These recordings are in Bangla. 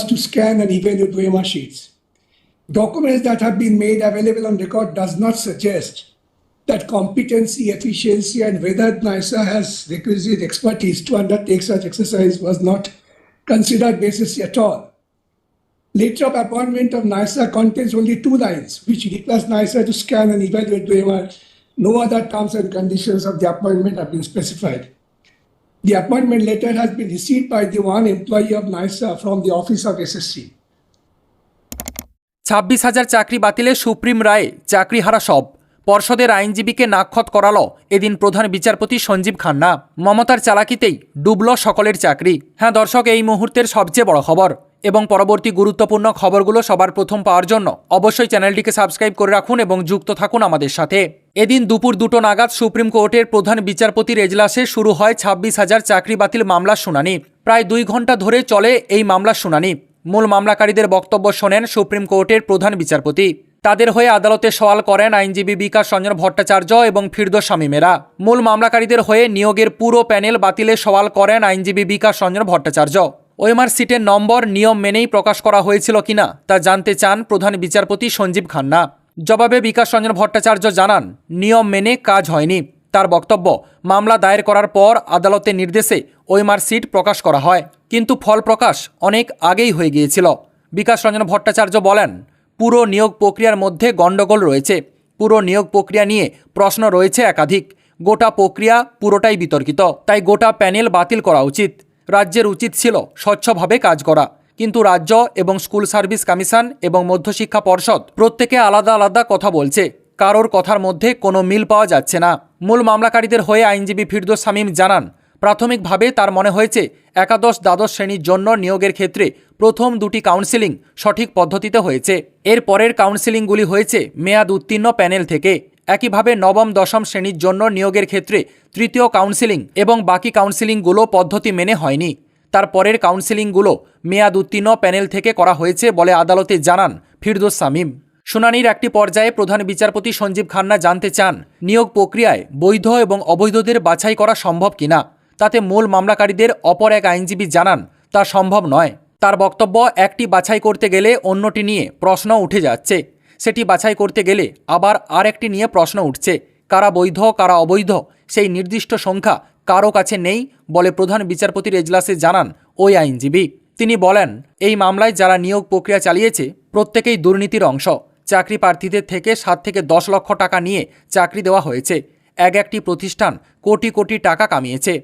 asked to scan and evaluate OMR sheets. Documents that have been made available on record does not suggest that competency, efficiency, and whether NISA has requisite expertise to undertake such exercise was not considered basis at all. Letter of appointment of NISA contains only two lines, which request NISA to scan and evaluate OMR. No other terms and conditions of the appointment have been specified. The appointment letter has been received by the one employee of NISA from the office of SSC. ছাব্বিশ হাজার চাকরি বাতিলে সুপ্রিম রায় চাকরি হারা সব পর্ষদের আইনজীবীকে নাক্ষত করালো এদিন প্রধান বিচারপতি সঞ্জীব খান্না। মমতার চালাকিতেই ডুবল সকলের চাকরি। হ্যাঁ দর্শক, এই মুহূর্তের সবচেয়ে বড় খবর। এবং পরবর্তী গুরুত্বপূর্ণ খবরগুলো সবার প্রথম পাওয়ার জন্য অবশ্যই চ্যানেলটিকে সাবস্ক্রাইব করে রাখুন এবং যুক্ত থাকুন আমাদের সাথে। এদিন দুপুর দুটো নাগাদ সুপ্রিম কোর্টের প্রধান বিচারপতির এজলাসে শুরু হয় ছাব্বিশ হাজার চাকরি বাতিল মামলার শুনানি। প্রায় দুই ঘণ্টা ধরে চলে এই মামলার শুনানি। মূল মামলাকারীদের বক্তব্য শোনেন সুপ্রিম কোর্টের প্রধান বিচারপতি। তাদের হয়ে আদালতে সওয়াল করেন আইনজীবী বিকাশ রঞ্জন ভট্টাচার্য এবং ফিরদোস শামীমেরা। মূল মামলাকারীদের হয়ে নিয়োগের পুরো প্যানেল বাতিলে সওয়াল করেন আইনজীবী বিকাশ রঞ্জন ভট্টাচার্য। ওএমআর সিটের নম্বর নিয়ম মেনেই প্রকাশ করা হয়েছিল কিনা তা জানতে চান প্রধান বিচারপতি সঞ্জীব খান্না। জবাবে বিকাশ রঞ্জন ভট্টাচার্য জানান, নিয়ম মেনে কাজ হয়নি। তার বক্তব্য, মামলা দায়ের করার পর আদালতের নির্দেশে ওএমআর সিট প্রকাশ করা হয়। কিন্তু ফল প্রকাশ অনেক আগেই হয়ে গিয়েছিল। বিকাশ রঞ্জন ভট্টাচার্য বলেন পুরো নিয়োগ প্রক্রিয়ার মধ্যে গণ্ডগোল রয়েছে। পুরো নিয়োগ প্রক্রিয়া নিয়ে প্রশ্ন রয়েছে একাধিক। গোটা প্রক্রিয়া পুরোটাই বিতর্কিত। তাই গোটা প্যানেল বাতিল করা উচিত। রাজ্যের উচিত ছিল স্বচ্ছভাবে কাজ করা। কিন্তু রাজ্য এবং স্কুল সার্ভিস কমিশন এবং মধ্যশিক্ষা পর্ষদ প্রত্যেকে আলাদা আলাদা কথা বলছে। কারোর কথার মধ্যে কোনো মিল পাওয়া যাচ্ছে না। মূল মামলাকারীদের হয়ে আইনজীবী ফিরদোস শামীম জানান প্রাথমিকভাবে তার মনে হয়েছে, একাদশ দ্বাদশ শ্রেণির জন্য নিয়োগের ক্ষেত্রে প্রথম দুটি কাউন্সিলিং সঠিক পদ্ধতিতে হয়েছে। এর পরের কাউন্সিলিংগুলি হয়েছে মেয়াদ উত্তীর্ণ প্যানেল থেকে। একইভাবে নবম দশম শ্রেণির জন্য নিয়োগের ক্ষেত্রে তৃতীয় কাউন্সিলিং এবং বাকি কাউন্সিলিংগুলো পদ্ধতি মেনে হয়নি। তার পরের কাউন্সিলিংগুলো মেয়াদ উত্তীর্ণ প্যানেল থেকে করা হয়েছে বলে আদালতে জানান ফিরদোস শামীম। শুনানির একটি পর্যায়ে প্রধান বিচারপতি সঞ্জীব খান্না জানতে চান, নিয়োগ প্রক্রিয়ায় বৈধ এবং অবৈধদের বাছাই করা সম্ভব কিনা। তাতে মূল মামলাকারীদের অপর এক আইনজীবী জানান, তা সম্ভব নয়। তার বক্তব্য, একটি বাছাই করতে গেলে অন্যটি নিয়ে প্রশ্ন উঠে যাচ্ছে। সেটি বাছাই করতে গেলে আবার আর একটি নিয়ে প্রশ্ন উঠছে। কারা বৈধ, কারা অবৈধ, সেই নির্দিষ্ট সংখ্যা কারও কাছে নেই বলে প্রধান বিচারপতির এজলাসে জানান ওই আইনজীবী। তিনি বলেন, এই মামলায় যারা নিয়োগ প্রক্রিয়া চালিয়েছে, প্রত্যেকেই দুর্নীতির অংশ। চাকরি প্রার্থীদের থেকে সাত থেকে দশ লক্ষ টাকা নিয়ে চাকরি দেওয়া হয়েছে। এক একটি প্রতিষ্ঠান কোটি কোটি টাকা কামিয়েছে।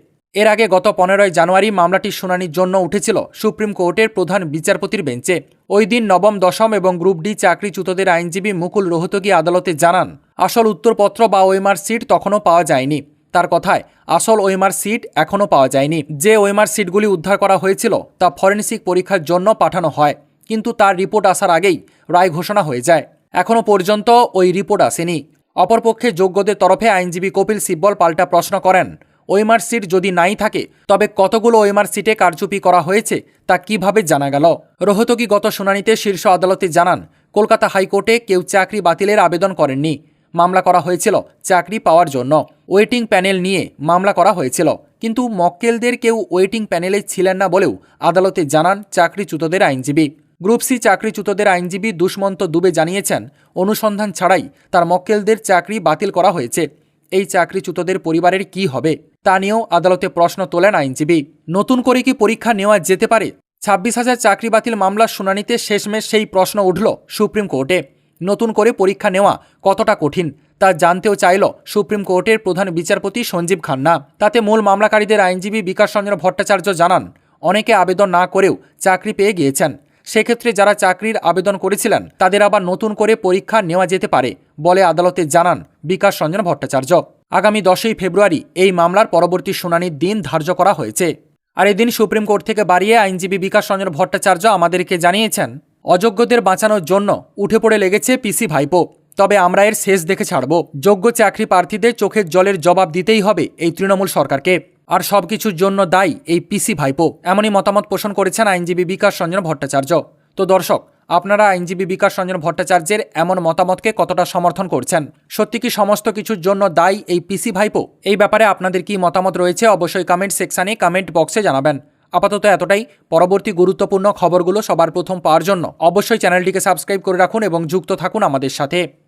এর আগে গত পনেরোই জানুয়ারি মামলাটির শুনানির জন্য উঠেছিল সুপ্রিম কোর্টের প্রধান বিচারপতির বেঞ্চে। ওই দিন নবম, দশম এবং গ্রুপ ডি চাকরিচ্যুতদের আইনজীবী মুকুল রোহতগি আদালতে জানান, আসল উত্তরপত্র বা ওএমআর সিট তখনও পাওয়া যায়নি। তার কথায়, আসল ওএমআর সিট এখনও পাওয়া যায়নি। যে ওএমআর সিটগুলি উদ্ধার করা হয়েছিল তা ফরেনসিক পরীক্ষার জন্য পাঠানো হয়, কিন্তু তার রিপোর্ট আসার আগেই রায় ঘোষণা হয়ে যায়। এখনও পর্যন্ত ওই রিপোর্ট আসেনি। অপরপক্ষে যোগ্যদের তরফে আইনজীবী কপিল সিব্বল পাল্টা প্রশ্ন করেন ওএমআর সিট যদি নাই থাকে, তবে কতগুলো ওএমআর সিটে কারচুপি করা হয়েছে তা কীভাবে জানা গেল? রোহতকি গত শুনানিতে শীর্ষ আদালতে জানান, কলকাতা হাইকোর্টে কেউ চাকরি বাতিলের আবেদন করেননি। মামলা করা হয়েছিল চাকরি পাওয়ার জন্য। ওয়েটিং প্যানেল নিয়ে মামলা করা হয়েছিল। কিন্তু মক্কেলদের কেউ ওয়েটিং প্যানেলে ছিলেন না বলেও আদালতে জানান চাকরিচ্যুতদের আইনজীবী। গ্রুপ সি চাকরিচ্যুতদের আইনজীবী দুষ্মন্ত দুবে জানিয়েছেন, অনুসন্ধান ছাড়াই তার মক্কেলদের চাকরি বাতিল করা হয়েছে। এই চাকরিচ্যুতদের পরিবারের কি হবে? তা নিয়েও আদালতে প্রশ্ন তোলেন আইনজীবী। নতুন করে কি পরীক্ষা নেওয়া যেতে পারে? ছাব্বিশ হাজার চাকরি বাতিল মামলার শুনানিতে শেষমেশ সেই প্রশ্ন উঠল সুপ্রিম কোর্টে। নতুন করে পরীক্ষা নেওয়া কতটা কঠিন? তা জানতেও চাইল সুপ্রিম কোর্টের প্রধান বিচারপতি সঞ্জীব খান্না। তাতে মূল মামলাকারীদের আইনজীবী বিকাশ রঞ্জন ভট্টাচার্য জানান, অনেকে আবেদন না করেও চাকরি পেয়ে গিয়েছেন। সেক্ষেত্রে যারা চাকরির আবেদন করেছিলেন, তাদের আবার নতুন করে পরীক্ষা নেওয়া যেতে পারে বলে আদালতে জানান বিকাশ রঞ্জন ভট্টাচার্য। আগামী দশই ফেব্রুয়ারি এই মামলার পরবর্তী শুনানির দিন ধার্য করা হয়েছে। আর এদিন সুপ্রিম কোর্ট থেকে বাড়িয়ে আইনজীবী বিকাশ রঞ্জন ভট্টাচার্য আমাদেরকে জানিয়েছেন, অযোগ্যদের বাঁচানোর জন্য উঠে পড়ে লেগেছে পিসি ভাইপো, তবে আমরা এর শেষ দেখে ছাড়ব। যোগ্য চাকরি প্রার্থীদের চোখের জলের জবাব দিতেই হবে এই তৃণমূল সরকারকে। আর সব কিছুর জন্য দায়ী এই পিসি ভাইপো, এমনই মতামত পোষণ করেছেন আইনজীবী বিকাশ রঞ্জন ভট্টাচার্য। তো দর্শক আপনারা আইনজীবী বিকাশ রঞ্জন ভট্টাচার্যের এমন মতামতকে কতটা সমর্থন করছেন? সত্যি কি সমস্ত কিছুর জন্য দায়ী এই পিসি ভাইপো? এই ব্যাপারে আপনাদের কি মতামত রয়েছে অবশ্যই কমেন্ট সেকশানে কমেন্ট বক্সে জানাবেন। আপাতত এতটাই। পরবর্তী গুরুত্বপূর্ণ খবরগুলো সবার প্রথম পাওয়ার জন্য অবশ্যই চ্যানেলটিকে সাবস্ক্রাইব করে রাখুন এবং যুক্ত থাকুন আমাদের সাথে।